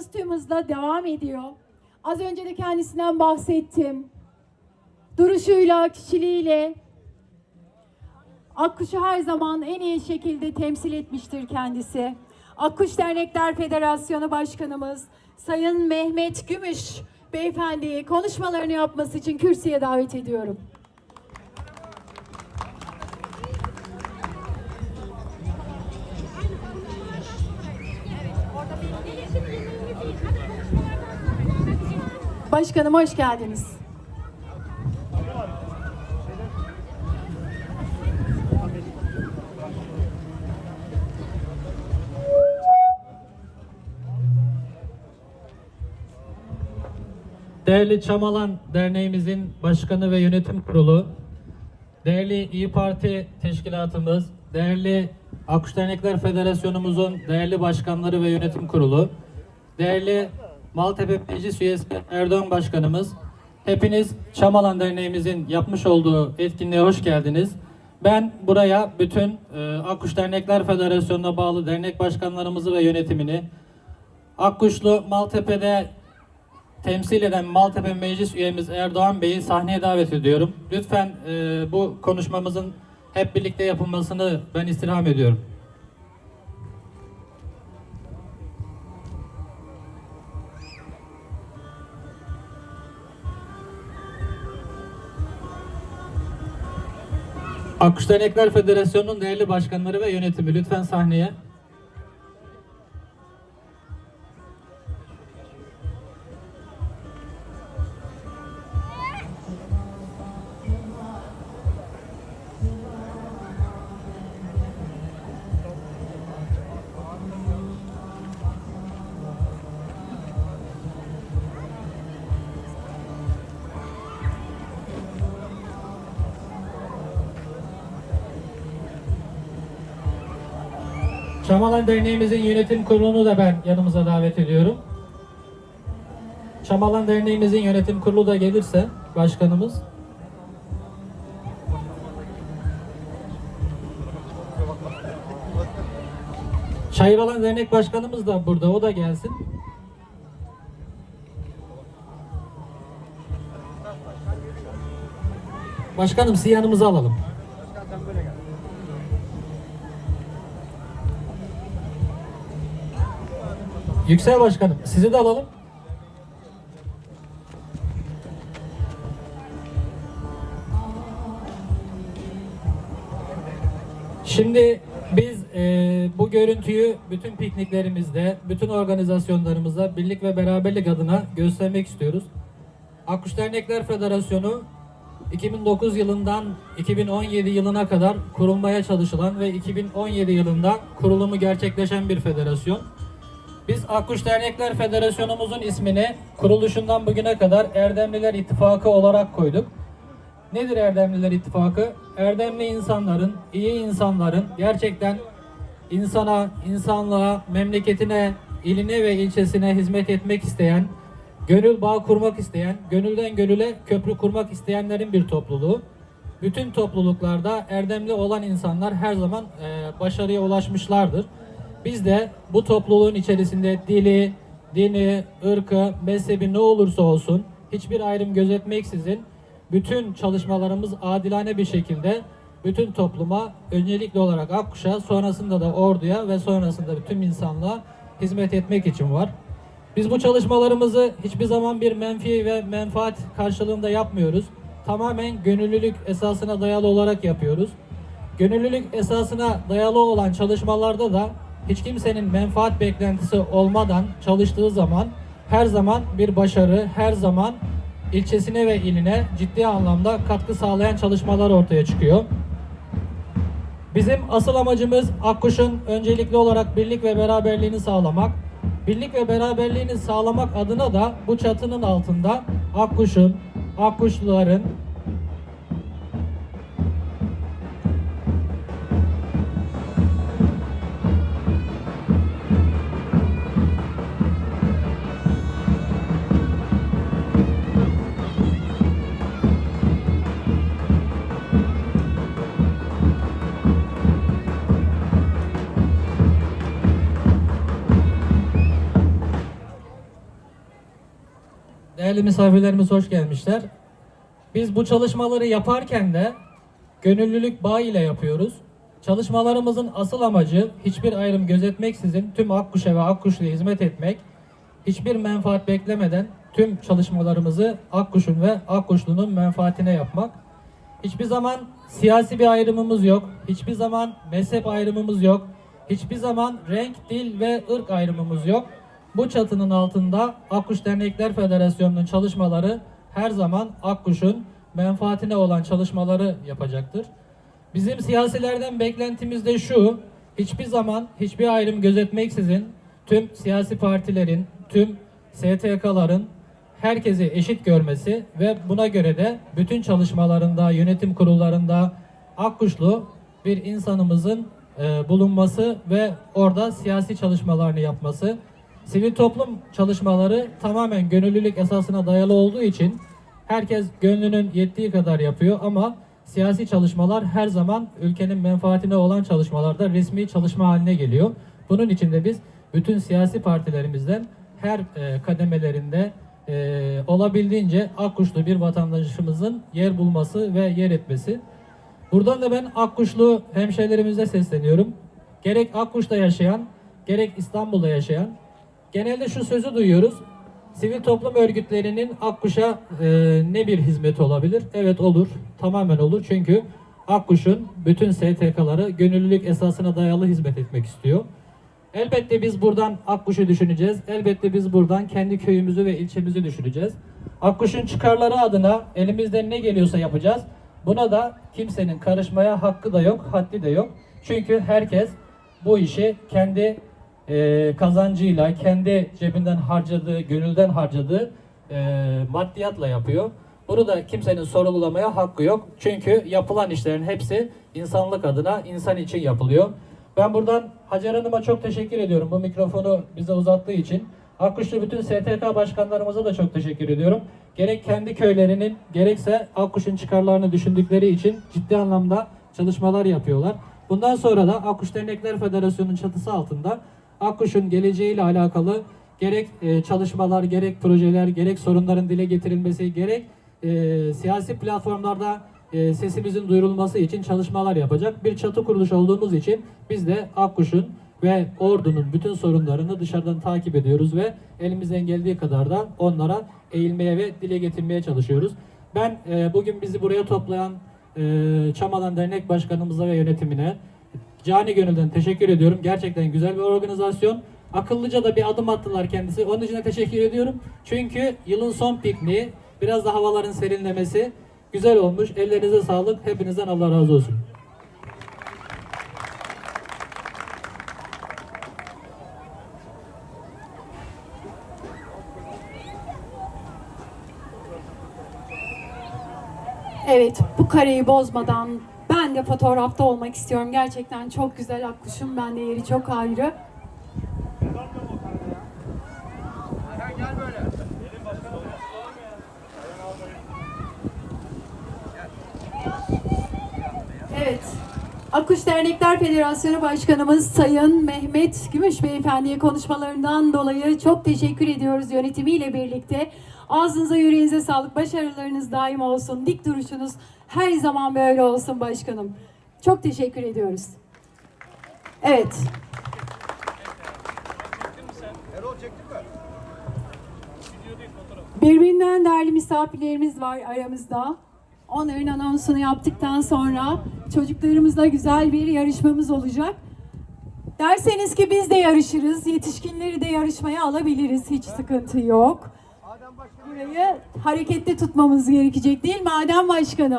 çalışmalarımız tüm hızla devam ediyor. Az önce de kendisinden bahsettim. Duruşuyla, kişiliğiyle Akkuş'u her zaman en iyi şekilde temsil etmiştir kendisi. Akkuş Dernekler Federasyonu Başkanımız Sayın Mehmet Gümüş Beyefendiyi konuşmalarını yapması için kürsüye davet ediyorum. Başkanım hoş geldiniz. Değerli Çamalan Derneğimizin Başkanı ve Yönetim Kurulu, değerli İyi Parti Teşkilatımız, değerli Akkuş Dernekler Federasyonumuzun değerli başkanları ve yönetim kurulu, değerli Maltepe Meclis Üyesi Erdoğan Başkanımız, hepiniz Çamalan Derneğimizin yapmış olduğu etkinliğe hoş geldiniz. Ben buraya bütün e, Akkuş Dernekler Federasyonu'na bağlı dernek başkanlarımızı ve yönetimini, Akkuşlu Maltepe'de temsil eden Maltepe Meclis üyemiz Erdoğan Bey'i sahneye davet ediyorum. Lütfen e, bu konuşmamızın hep birlikte yapılmasını ben istirham ediyorum. Akkuş Dernekler Federasyonu'nun değerli başkanları ve yönetimi lütfen sahneye. Çamalan Derneğimizin yönetim kurulunu da ben yanımıza davet ediyorum. Çamalan Derneğimizin yönetim kurulu da gelirse başkanımız. Çayıralan Dernek Başkanımız da burada, o da gelsin. Başkanım sizi yanımıza alalım. Yüksel Başkanım sizi de alalım. Şimdi biz e, bu görüntüyü bütün pikniklerimizde, bütün organizasyonlarımızda birlik ve beraberlik adına göstermek istiyoruz. Akkuş Dernekler Federasyonu 2009 yılından 2017 yılına kadar kurulmaya çalışılan ve 2017 yılında kurulumu gerçekleşen bir federasyon. Biz Akkuş Dernekler Federasyonumuzun ismini kuruluşundan bugüne kadar Erdemliler İttifakı olarak koyduk. Nedir Erdemliler İttifakı? Erdemli insanların, iyi insanların gerçekten insana, insanlığa, memleketine, iline ve ilçesine hizmet etmek isteyen, gönül bağ kurmak isteyen, gönülden gönüle köprü kurmak isteyenlerin bir topluluğu. Bütün topluluklarda erdemli olan insanlar her zaman e, başarıya ulaşmışlardır. Biz de bu topluluğun içerisinde dili, dini, ırkı, mezhebi ne olursa olsun hiçbir ayrım gözetmeksizin bütün çalışmalarımız adilane bir şekilde bütün topluma öncelikli olarak Akkuş'a sonrasında da orduya ve sonrasında bütün insanlığa hizmet etmek için var. Biz bu çalışmalarımızı hiçbir zaman bir menfi ve menfaat karşılığında yapmıyoruz. Tamamen gönüllülük esasına dayalı olarak yapıyoruz. Gönüllülük esasına dayalı olan çalışmalarda da hiç kimsenin menfaat beklentisi olmadan çalıştığı zaman her zaman bir başarı, her zaman ilçesine ve iline ciddi anlamda katkı sağlayan çalışmalar ortaya çıkıyor. Bizim asıl amacımız Akkuş'un öncelikli olarak birlik ve beraberliğini sağlamak. Birlik ve beraberliğini sağlamak adına da bu çatının altında Akkuş'un, Akkuşluların, değerli misafirlerimiz hoş gelmişler. Biz bu çalışmaları yaparken de gönüllülük bağı ile yapıyoruz. Çalışmalarımızın asıl amacı hiçbir ayrım gözetmeksizin tüm Akkuş'a ve Akkuşlu'ya hizmet etmek, hiçbir menfaat beklemeden tüm çalışmalarımızı Akkuş'un ve Akkuşlu'nun menfaatine yapmak. Hiçbir zaman siyasi bir ayrımımız yok. Hiçbir zaman mezhep ayrımımız yok. Hiçbir zaman renk, dil ve ırk ayrımımız yok. Bu çatının altında Akkuş Dernekler Federasyonu'nun çalışmaları her zaman Akkuş'un menfaatine olan çalışmaları yapacaktır. Bizim siyasilerden beklentimiz de şu, hiçbir zaman hiçbir ayrım gözetmeksizin tüm siyasi partilerin, tüm STK'ların herkesi eşit görmesi ve buna göre de bütün çalışmalarında, yönetim kurullarında Akkuşlu bir insanımızın e, bulunması ve orada siyasi çalışmalarını yapması. Sivil toplum çalışmaları tamamen gönüllülük esasına dayalı olduğu için herkes gönlünün yettiği kadar yapıyor ama siyasi çalışmalar her zaman ülkenin menfaatine olan çalışmalarda resmi çalışma haline geliyor. Bunun için de biz bütün siyasi partilerimizden her e, kademelerinde e, olabildiğince Akkuşlu bir vatandaşımızın yer bulması ve yer etmesi. Buradan da ben Akkuşlu hemşehrilerimize sesleniyorum. Gerek Akkuş'ta yaşayan, gerek İstanbul'da yaşayan, genelde şu sözü duyuyoruz. Sivil toplum örgütlerinin Akkuş'a e, ne bir hizmet olabilir? Evet olur, tamamen olur. Çünkü Akkuş'un bütün STK'ları gönüllülük esasına dayalı hizmet etmek istiyor. Elbette biz buradan Akkuş'u düşüneceğiz. Elbette biz buradan kendi köyümüzü ve ilçemizi düşüneceğiz. Akkuş'un çıkarları adına elimizden ne geliyorsa yapacağız. Buna da kimsenin karışmaya hakkı da yok, haddi de yok. Çünkü herkes bu işi kendi e, kazancıyla, kendi cebinden harcadığı, gönülden harcadığı e, maddiyatla yapıyor. Bunu da kimsenin sorgulamaya hakkı yok. Çünkü yapılan işlerin hepsi insanlık adına, insan için yapılıyor. Ben buradan Hacer Hanım'a çok teşekkür ediyorum bu mikrofonu bize uzattığı için. Akkuşlu bütün STK başkanlarımıza da çok teşekkür ediyorum. Gerek kendi köylerinin gerekse Akkuş'un çıkarlarını düşündükleri için ciddi anlamda çalışmalar yapıyorlar. Bundan sonra da Akkuş Dernekler Federasyonu'nun çatısı altında Akkuş'un geleceğiyle alakalı gerek e, çalışmalar, gerek projeler, gerek sorunların dile getirilmesi, gerek e, siyasi platformlarda e, sesimizin duyurulması için çalışmalar yapacak bir çatı kuruluş olduğumuz için biz de Akkuş'un ve ordunun bütün sorunlarını dışarıdan takip ediyoruz ve elimizden geldiği kadar da onlara eğilmeye ve dile getirmeye çalışıyoruz. Ben e, bugün bizi buraya toplayan e, Çamalan Dernek Başkanımıza ve yönetimine cani gönülden teşekkür ediyorum. Gerçekten güzel bir organizasyon. Akıllıca da bir adım attılar kendisi. Onun için de teşekkür ediyorum. Çünkü yılın son pikniği, biraz da havaların serinlemesi güzel olmuş. Ellerinize sağlık. Hepinizden Allah razı olsun. Evet, bu kareyi bozmadan ben de fotoğrafta olmak istiyorum. Gerçekten çok güzel Akkuş'un bende yeri çok ayrı. Evet. Akkuş Dernekler Federasyonu Başkanımız Sayın Mehmet Gümüş Beyefendi'ye konuşmalarından dolayı çok teşekkür ediyoruz yönetimiyle birlikte. Ağzınıza yüreğinize sağlık, başarılarınız daim olsun, dik duruşunuz her zaman böyle olsun başkanım. Çok teşekkür ediyoruz. Evet. Birbirinden değerli misafirlerimiz var aramızda. Onların anonsunu yaptıktan sonra çocuklarımızla güzel bir yarışmamız olacak. Derseniz ki biz de yarışırız, yetişkinleri de yarışmaya alabiliriz, hiç sıkıntı yok. Burayı hareketli tutmamız gerekecek değil mi Adem Başkanım?